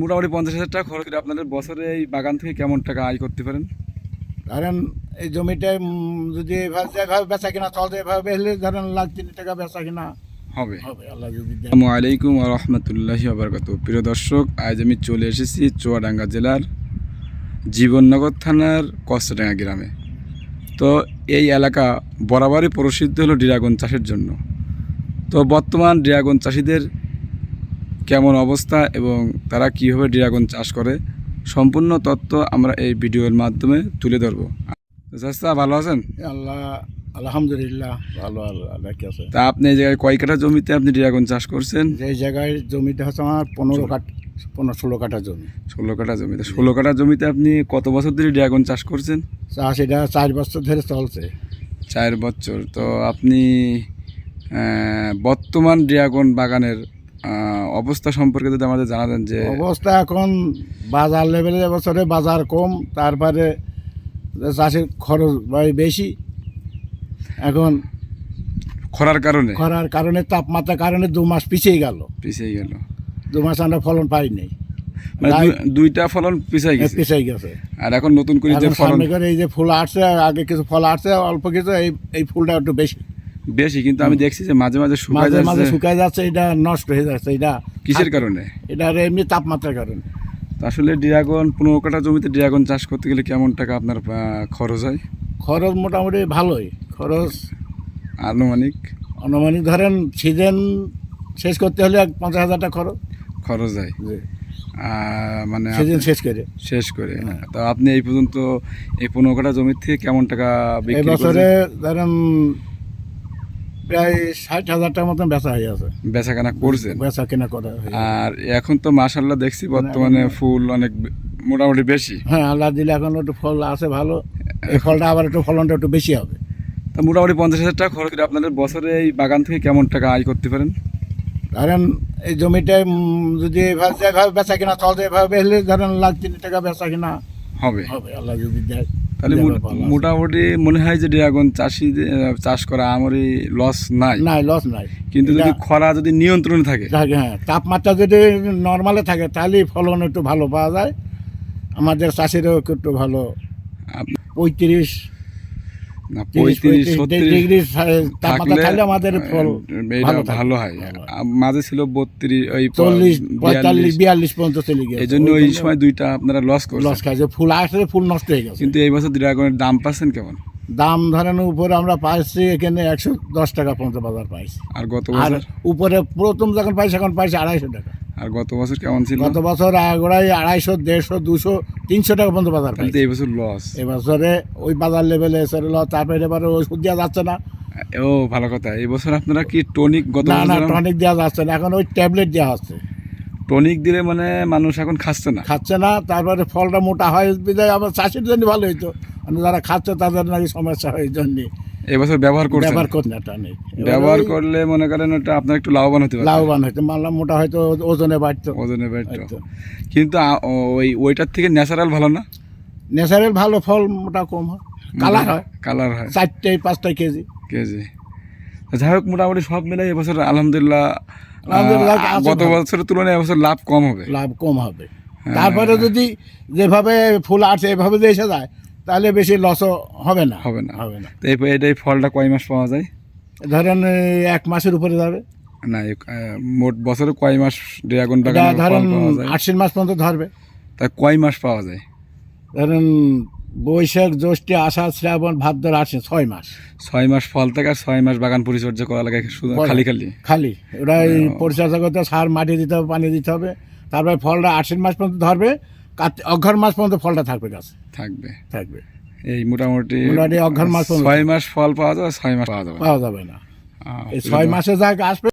মোটামুটি পঞ্চাশ হাজার টাকা খরচ করে আপনাদের বছরে এই বাগান থেকে কেমন টাকা আয় করতে পারেন? ধরেন এই জমিটা যদি এভাবে বেচা কিনা চলছে এভাবে বেচলে ধরেন লাখ তিন টাকা বেচা কিনা হবে। আসসালামু আলাইকুম রহমতুল্লাহি আবরকাত প্রিয় দর্শক আজ আমি চলে এসেছি চুয়াডাঙ্গা জেলার জীবননগর থানার কষ্টডাঙ্গা গ্রামে। তো এই এলাকা বরাবরই প্রসিদ্ধ হলো ড্রাগন চাষের জন্য। তো বর্তমান ড্রাগন চাষিদের কেমন অবস্থা এবং তারা কীভাবে ড্রাগন চাষ করে সম্পূর্ণ তথ্য আমরা এই ভিডিওর মাধ্যমে তুলে ধরবো। তো চাষা ভালো আছেন? আল্লাহ আলহামদুলিল্লাহ ভালো আল্লাহ আছে। তা আপনি এই জায়গায় কয় কাঠা জমিতে আপনি ড্রাগন চাষ করছেন? যে জায়গায় জমিটা হচ্ছে আমার পনেরো কাঠ পনেরো ষোলো কাঠা জমি। ষোলো কাঠা জমিতে ষোলো কাঠা জমিতে আপনি কত বছর ধরে ড্রাগন চাষ করছেন? চাষ এটা চার বছর ধরে চলছে। চার বছর। তো আপনি বর্তমান ড্রাগন বাগানের অবস্থা সম্পর্কে যদি আমাদের জানাতেন যে অবস্থা এখন বাজার লেভেলে বছরে বাজার কম তারপরে চাষের খরচ বেশি। এখন খরার কারণে? খরার কারণে তাপমাত্রার কারণে দু মাস পিছিয়ে গেল। পিছিয়ে গেল। দু মাস আমরা ফলন পাইনি মানে দুইটা ফলন পিছিয়ে গেছে। পিছিয়ে গেছে। আর এখন নতুন করে যে ফলন এই যে ফুল আসছে আগে কিছু ফল আসছে অল্প কিছু এই এই ফুলটা একটু বেশি। বেশি কিন্তু আমি দেখছি যে মাঝে মাঝে শুকায় মাঝে মাঝে যাচ্ছে। শুকায় যাচ্ছে এটা নষ্ট হয়ে যাচ্ছে এটা কিসের কারণে? এটা এমনি তাপমাত্রার কারণে। তো আসলে ড্রাগন পনেরো কাটা জমিতে ড্রাগন চাষ করতে গেলে কেমন টাকা আপনার আহ, খরচ হয়? খরচ মোটামুটি ভালোই। খরচ আনুমানিক? আনুমানিক ধরেন সিজন শেষ করতে হলে এক পঞ্চাশ হাজার টাকা খরচ। খরচ হয়। আহ, মানে সিজন শেষ করে। শেষ করে। হ্যাঁ। তো আপনি এই পর্যন্ত এই পনেরো কাটা জমির থেকে কেমন টাকা বিক্রি বছরে করেছেন? ধরেন প্রায় ষাট হাজার টাকার মতন বেচা হয়ে আছে। বেচা কেনা করছেন বেচা কেনা করা আর এখন তো মাশাল্লাহ দেখছি বর্তমানে ফুল অনেক মোটামুটি বেশি। হ্যাঁ আল্লাহ দিলে এখন একটু ফল আছে ভালো। এই ফলটা আবার একটু ফলনটা একটু বেশি হবে। তা মোটামুটি পঞ্চাশ হাজার টাকা খরচ করে আপনাদের বছরে এই বাগান থেকে কেমন টাকা আয় করতে পারেন? ধরেন এই জমিটা উম, যদি এভাবে যেভাবে বেচা কিনা চলছে এভাবে বেচলে ধরেন লাখ তিন টাকা বেচা কিনা হবে। হবে আল্লাহ যদি দেয়। তাহলে মোটামুটি মনে হয় যে ড্রাগন চাষি চাষ করা আমারই লস নাই। নাই লস নাই। কিন্তু যদি খরা যদি নিয়ন্ত্রণে থাকে। থাকে হ্যাঁ। তাপমাত্রা যদি নর্মালে থাকে তাহলে ফলন একটু ভালো পাওয়া যায়। আমাদের চাষিরও একটু ভালো। পঁয়ত্রিশ না পঁয়ত্রিশ পঁয়ত্রিশ ডিগ্রি তাপমাত্রা থাকলে থাকলে আমাদের ফল ভালো হয়। ভালো। আ- মাঝে ছিল বত্রিশ ওই প- চল্লিশ পঁয়তাল্লিশ বিয়াল্লিশ। বিয়াল্লিশ পর্যন্ত চলে গেছে এই জন্য ওই সময় দুইটা আপনারা লস লস খাইছে। ফুল আসলে ফুল নষ্ট হয়ে গেছে। কিন্তু এই বছর ড্রাগনের দাম পাচ্ছেন কেমন? দাম ধরেন উপরে আমরা পাইছি এখানে একশো দশ টাকা পর্যন্ত বাজার পাইছি। আর গত আর বছর উপরে প্রথম যখন পাইছি এখন পাইছি আড়াইশো টাকা। আর গত বছর কেমন ছিল? গত বছর আড়াই আড়াইশো দেড়শো দুশো তিনশো টাকা পর্যন্ত বাজার পাইছি। এই বছর লস এবছরে ওই বাজার লেভেলে এসে লস তারপরে এবারে ওষুধ দেওয়া যাচ্ছে না। ও ভালো কথা। এই বছর আপনারা কি টনিক গত না না টনিক দেওয়া যাচ্ছে না। এখন ওই ট্যাবলেট দেওয়া হচ্ছে টনিক দিলে মানে মানুষ এখন খাচ্ছে না? খাচ্ছে না তারপরে ফলটা মোটা হয় বিদায় আবার চাষির জন্য ভালো হইতো। যারা খাচ্ছে তাদের নাকি সমস্যা হয় জন্য। এই বছর ব্যবহার করছেন? ব্যবহার করছে না টনিক এবার ব্যবহার করলে মনে করেন ওটা আপনার একটু লাভবান হতে পারে লাভবান হইতো মানলাম মোটা হয়তো ওজনে বাড়তো। ওজনে বেড়তো। কিন্তু ওই ওইটার থেকে ন্যাচারাল ভালো না? ন্যাচারাল ভালো ফল মোটা কম হয়। কালার হয়। কালার হয়। চারটে পাঁচটা কেজি। কেজি। যাই হোক মোটামুটি সব মিলে এবছর আলহামদুলিল্লাহ আলহামদুলিল্লাহ গত বছরের তুলনায় এবছর লাভ কম হবে। লাভ কম হবে। হ্যাঁ। তারপরে যদি যেভাবে ফুল আসে এভাবে যদি এসে যায় তাহলে বেশি লসও হবে না। হবে না। হবে না। তো এই এটাই ফলটা কয় মাস পাওয়া যায়? ধরেন এক মাসের উপরে যাবে। না মোট বছরে কয় মাস ড্রাগন ধরেন আশ্বিন মাস পর্যন্ত ধরবে। তা কয় মাস পাওয়া যায়? ধরেন বৈশাখ জ্যৈষ্ঠী আষাঢ় শ্রাবণ ভাদ্র আশ্বিন ছয় মাস। ছয় মাস ফল থেকে আর ছয় মাস বাগান পরিচর্যা করা লাগে শুধু খালি খালি? খালি। এই পরিচর্যা করতে সার মাটি দিতে হবে পানি দিতে হবে। তারপরে ফলটা আশ্বিন মাস পর্যন্ত ধরবে। অঘ্রাণ মাস পর্যন্ত ফলটা থাকবে গাছে। থাকবে। থাকবে। এই মোটামুটি মোটামুটি অঘর মাস ছয় মাস ফল পাওয়া যাবে ছয় মাস পাওয়া যাবে। পাওয়া যাবে না। এই ছয় মাসে যা আসবে